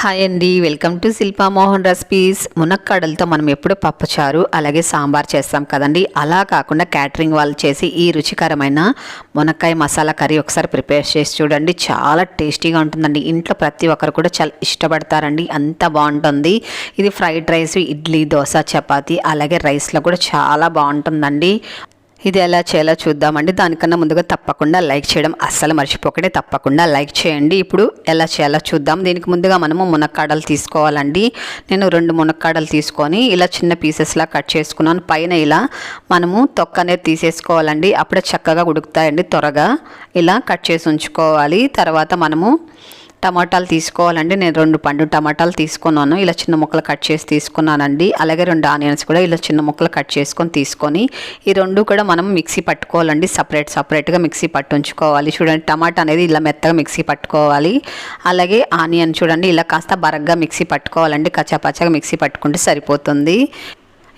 Hi అండి welcome to Shilpa Mohan recipes. మునక్కాడలతో మనం ఎప్పుడు పప్పుచారు అలాగే సాంబార్ చేస్తాం కదండి. అలా కాకుండా క్యాటరింగ్ వాళ్ళు చేసి ఈ రుచికరమైన మునక్కాయ మసాలా కర్రీ ఒకసారి ప్రిపేర్ చేసి చూడండి. చాలా టేస్టీగా ఉంటుందండి. ఇంట్లో ప్రతి ఒక్కరు కూడా చాలా ఇష్టపడతారండి. అంత బాగుంటుంది. ఇది ఫ్రైడ్ రైస్ ఇడ్లీ దోశ చపాతి అలాగే రైస్లో కూడా చాలా బాగుంటుందండి. ఇది ఎలా చేయాలో చూద్దామండి. దానికన్నా ముందుగా తప్పకుండా లైక్ చేయడం అస్సలు మర్చిపోకడే. తప్పకుండా లైక్ చేయండి. ఇప్పుడు ఎలా చేయాలో చూద్దాం. దీనికి ముందుగా మనము మునక్కాడలు తీసుకోవాలండి. నేను రెండు మునక్కాడలు తీసుకొని ఇలా చిన్న పీసెస్లా కట్ చేసుకున్నాను. పైన ఇలా మనము తొక్క అనేది తీసేసుకోవాలండి. అప్పుడే చక్కగా ఉడుకుతాయండి. త్వరగా ఇలా కట్ చేసి ఉంచుకోవాలి. తర్వాత మనము టమాటాలు తీసుకోవాలండి. నేను రెండు పండు టమాటాలు తీసుకున్నాను. ఇలా చిన్న ముక్కలు కట్ చేసి తీసుకున్నానండి. అలాగే రెండు ఆనియన్స్ కూడా ఇలా చిన్న ముక్కలు కట్ చేసుకొని తీసుకొని ఈ రెండు కూడా మనం మిక్సీ పట్టుకోవాలండి. సపరేట్ సపరేట్గా మిక్సీ పట్టు ఉంచుకోవాలి చూడండి టమాటా అనేది ఇలా మెత్తగా మిక్సీ పట్టుకోవాలి. అలాగే ఆనియన్ చూడండి ఇలా కాస్త బరగ్గా మిక్సీ పట్టుకోవాలండి. కచ్చాపచ్చగా మిక్సీ పట్టుకుంటే సరిపోతుంది.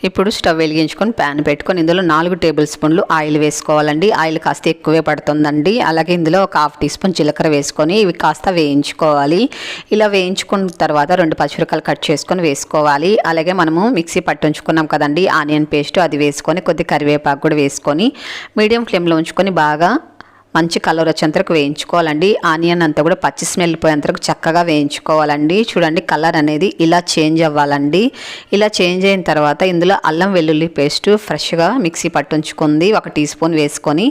ఇప్పుడు స్టవ్ వెలిగించుకొని ప్యాన్ పెట్టుకొని ఇందులో నాలుగు టేబుల్ స్పూన్లు ఆయిల్ వేసుకోవాలండి. ఆయిల్ కాస్త ఎక్కువే పడుతుందండి. అలాగే ఇందులో ఒక హాఫ్ టీ స్పూన్ జీలకర్ర వేసుకొని ఇవి కాస్త వేయించుకోవాలి. ఇలా వేయించుకున్న తర్వాత రెండు పచ్చిమిరకాయలు కట్ చేసుకొని వేసుకోవాలి. అలాగే మనము మిక్సీ పట్టుంచుకున్నాం కదండి ఆనియన్ పేస్ట్ అది వేసుకొని కొద్ది కరివేపాకు కూడా వేసుకొని మీడియం ఫ్లేమ్లో ఉంచుకొని బాగా మంచి కలర్ వచ్చేంతరకు వేయించుకోవాలండి. ఆనియన్ అంతా కూడా పచ్చి స్మెల్ పోయేంతరకు చక్కగా వేయించుకోవాలండి. చూడండి కలర్ అనేది ఇలా చేంజ్ అవ్వాలండి. ఇలా చేంజ్ అయిన తర్వాత ఇందులో అల్లం వెల్లుల్లి పేస్ట్ ఫ్రెష్గా మిక్సీ పట్టుంచుకుంది. ఒక టీ స్పూన్ వేసుకొని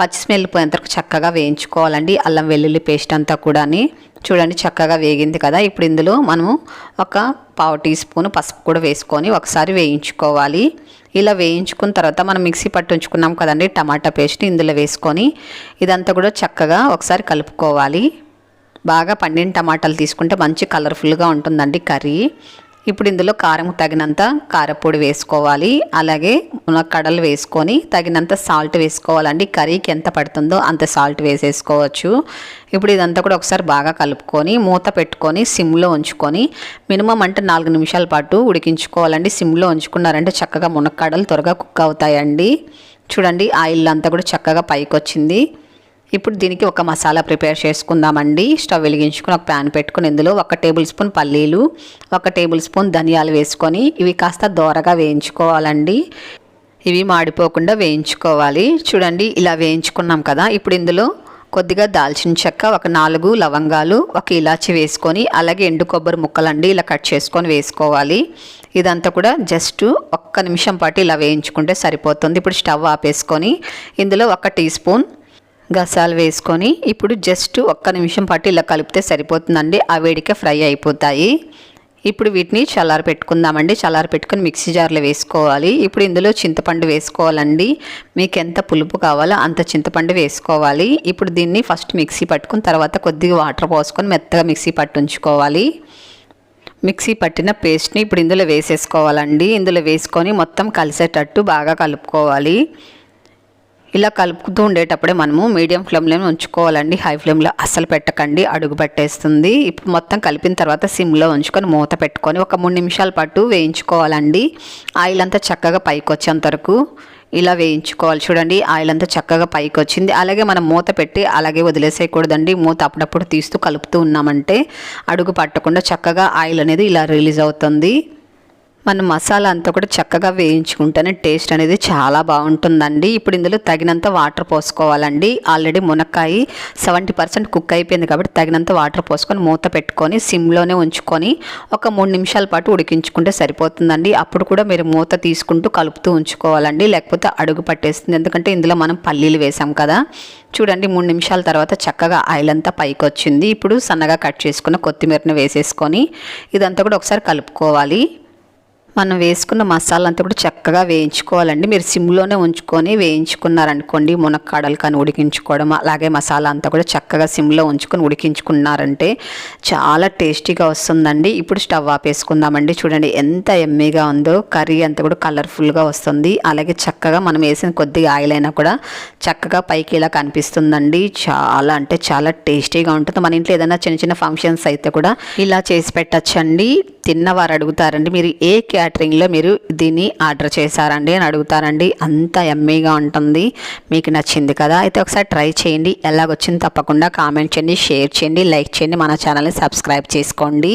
పచ్చి స్మెల్ పోయేంతరకు చక్కగా వేయించుకోవాలండి. అల్లం వెల్లుల్లి పేస్ట్ అంతా కూడాని. చూడండి చక్కగా వేగింది కదా. ఇప్పుడు ఇందులో మనము ఒక పావు టీ స్పూన్ పసుపు కూడా వేసుకొని ఒకసారి వేయించుకోవాలి. ఇలా వేయించుకున్న తర్వాత మనం మిక్సీ పట్టు ఉంచుకున్నాం కదండి టమాటా పేస్ట్ ఇందులో వేసుకొని ఇదంతా కూడా చక్కగా ఒకసారి కలుపుకోవాలి. బాగా పండిన టమాటాలు తీసుకుంటే మంచి కలర్ఫుల్గా ఉంటుందండి కర్రీ. ఇప్పుడు ఇందులో కారం తగినంత కారపొడి వేసుకోవాలి. అలాగే మునక్కడలు వేసుకొని తగినంత సాల్ట్ వేసుకోవాలండి. కర్రీకి ఎంత పడుతుందో అంత సాల్ట్ వేసేసుకోవచ్చు. ఇప్పుడు ఇదంతా కూడా ఒకసారి బాగా కలుపుకొని మూత పెట్టుకొని సిమ్లో ఉంచుకొని మినిమం అంటే నాలుగు నిమిషాల పాటు ఉడికించుకోవాలండి. సిమ్లో ఉంచుకున్నారంటే చక్కగా మునక్కడలు త్వరగా కుక్ అవుతాయండి. చూడండి ఆయిల్ అంతా కూడా చక్కగా పైకి వచ్చింది ఇప్పుడు దీనికి ఒక మసాలా ప్రిపేర్ చేసుకుందామండి. స్టవ్ వెలిగించుకుని ఒక ప్యాన్ పెట్టుకుని ఇందులో ఒక టేబుల్ స్పూన్ పల్లీలు ఒక టేబుల్ స్పూన్ ధనియాలు వేసుకొని ఇవి కాస్త దోరగా వేయించుకోవాలండి. ఇవి మాడిపోకుండా వేయించుకోవాలి. చూడండి ఇలా వేయించుకున్నాం కదా. ఇప్పుడు ఇందులో కొద్దిగా దాల్చిన చెక్క ఒక నాలుగు లవంగాలు ఒక ఇలాచి వేసుకొని అలాగే ఎండు కొబ్బరి ముక్కలండి ఇలా కట్ చేసుకొని వేసుకోవాలి. ఇదంతా కూడా జస్ట్ ఒక్క నిమిషం పాటు ఇలా వేయించుకుంటే సరిపోతుంది. ఇప్పుడు స్టవ్ ఆపేసుకొని ఇందులో ఒక టీ స్పూన్ గసాలు వేసుకొని ఇప్పుడు జస్ట్ ఒక్క నిమిషం పాటు ఇలా కలిపితే సరిపోతుందండి. ఆ వేడికే ఫ్రై అయిపోతాయి. ఇప్పుడు వీటిని చల్లారి పెట్టుకుందామండి. చల్లారి పెట్టుకుని మిక్సీ జార్లో వేసుకోవాలి. ఇప్పుడు ఇందులో చింతపండు వేసుకోవాలండి. మీకు ఎంత పులుపు కావాలో అంత చింతపండు వేసుకోవాలి. ఇప్పుడు దీన్ని ఫస్ట్ మిక్సీ పట్టుకుని తర్వాత కొద్దిగా వాటర్ పోసుకొని మెత్తగా మిక్సీ పట్టుంచుకోవాలి మిక్సీ పట్టిన పేస్ట్ని ఇప్పుడు ఇందులో వేసేసుకోవాలండి. ఇందులో వేసుకొని మొత్తం కలిసేటట్టు బాగా కలుపుకోవాలి. ఇలా కలుపుతూ ఉండేటప్పుడే మనము మీడియం ఫ్లేమ్లో ఉంచుకోవాలండి. హై ఫ్లేమ్లో అస్సలు పెట్టకండి. అడుగు పెట్టేస్తుంది. ఇప్పుడు మొత్తం కలిపిన తర్వాత సిమ్లో ఉంచుకొని మూత పెట్టుకొని ఒక మూడు నిమిషాల పాటు వేయించుకోవాలండి. ఆయిల్ అంతా చక్కగా పైకి వచ్చేంత వరకు ఇలా వేయించుకోవాలి. చూడండి ఆయిల్ అంతా చక్కగా పైకి వచ్చింది. అలాగే మనం మూత పెట్టి అలాగే వదిలేసేయకూడదండి. మూత అప్పుడప్పుడు తీస్తూ కలుపుతూ ఉన్నామంటే అడుగు పట్టకుండా చక్కగా ఆయిల్ అనేది ఇలా రిలీజ్ అవుతుంది. మనం మసాలా అంతా కూడా చక్కగా వేయించుకుంటేనే టేస్ట్ అనేది చాలా బాగుంటుందండి. ఇప్పుడు ఇందులో తగినంత వాటర్ పోసుకోవాలండి. ఆల్రెడీ మునక్కాయ సెవెంటీ పర్సెంట్ కుక్ అయిపోయింది కాబట్టి తగినంత వాటర్ పోసుకొని మూత పెట్టుకొని సిమ్లోనే ఉంచుకొని ఒక మూడు నిమిషాల పాటు ఉడికించుకుంటే సరిపోతుందండి. అప్పుడు కూడా మీరు మూత తీసుకుంటూ కలుపుతూ ఉంచుకోవాలండి. లేకపోతే అడుగు పట్టేస్తుంది. ఎందుకంటే ఇందులో మనం పల్లీలు వేసాం కదా. చూడండి మూడు నిమిషాల తర్వాత చక్కగా ఆయిల్ అంతా పైకి వచ్చింది ఇప్పుడు సన్నగా కట్ చేసుకున్న కొత్తిమీరని వేసేసుకొని ఇదంతా కూడా ఒకసారి కలుపుకోవాలి. మనం వేసుకున్న మసాలా అంతా కూడా చక్కగా వేయించుకోవాలండి. మీరు సిమ్లోనే ఉంచుకొని వేయించుకున్నారనుకోండి మునక్కాడలు కానీ ఉడికించుకోవడం అలాగే మసాలా అంతా కూడా చక్కగా సిమ్లో ఉంచుకొని ఉడికించుకున్నారంటే చాలా టేస్టీగా వస్తుందండి. ఇప్పుడు స్టవ్ ఆపేసుకుందామండి. చూడండి ఎంత ఎమ్మీగా ఉందో కర్రీ అంతా కూడా కలర్ఫుల్గా వస్తుంది. అలాగే చక్కగా మనం వేసిన కొద్దిగా ఆయిల్ అయినా కూడా చక్కగా పైకి ఇలా కనిపిస్తుందండి. చాలా అంటే చాలా టేస్టీగా ఉంటుంది. మన ఇంట్లో ఏదైనా చిన్న చిన్న ఫంక్షన్స్ అయితే కూడా ఇలా చేసి పెట్టచ్చండి. తిన్నవారు అడుగుతారండి మీరు ఏ క్యాటరింగ్లో మీరు దీన్ని ఆర్డర్ చేశారండి అని అడుగుతారండి అంత ఎమ్మీగా ఉంటుంది. మీకు నచ్చింది కదా. అయితే ఒకసారి ట్రై చేయండి. ఎలాగొచ్చింది తప్పకుండా కామెంట్ చేయండి షేర్ చేయండి లైక్ చేయండి. మన ఛానల్ని సబ్స్క్రైబ్ చేసుకోండి.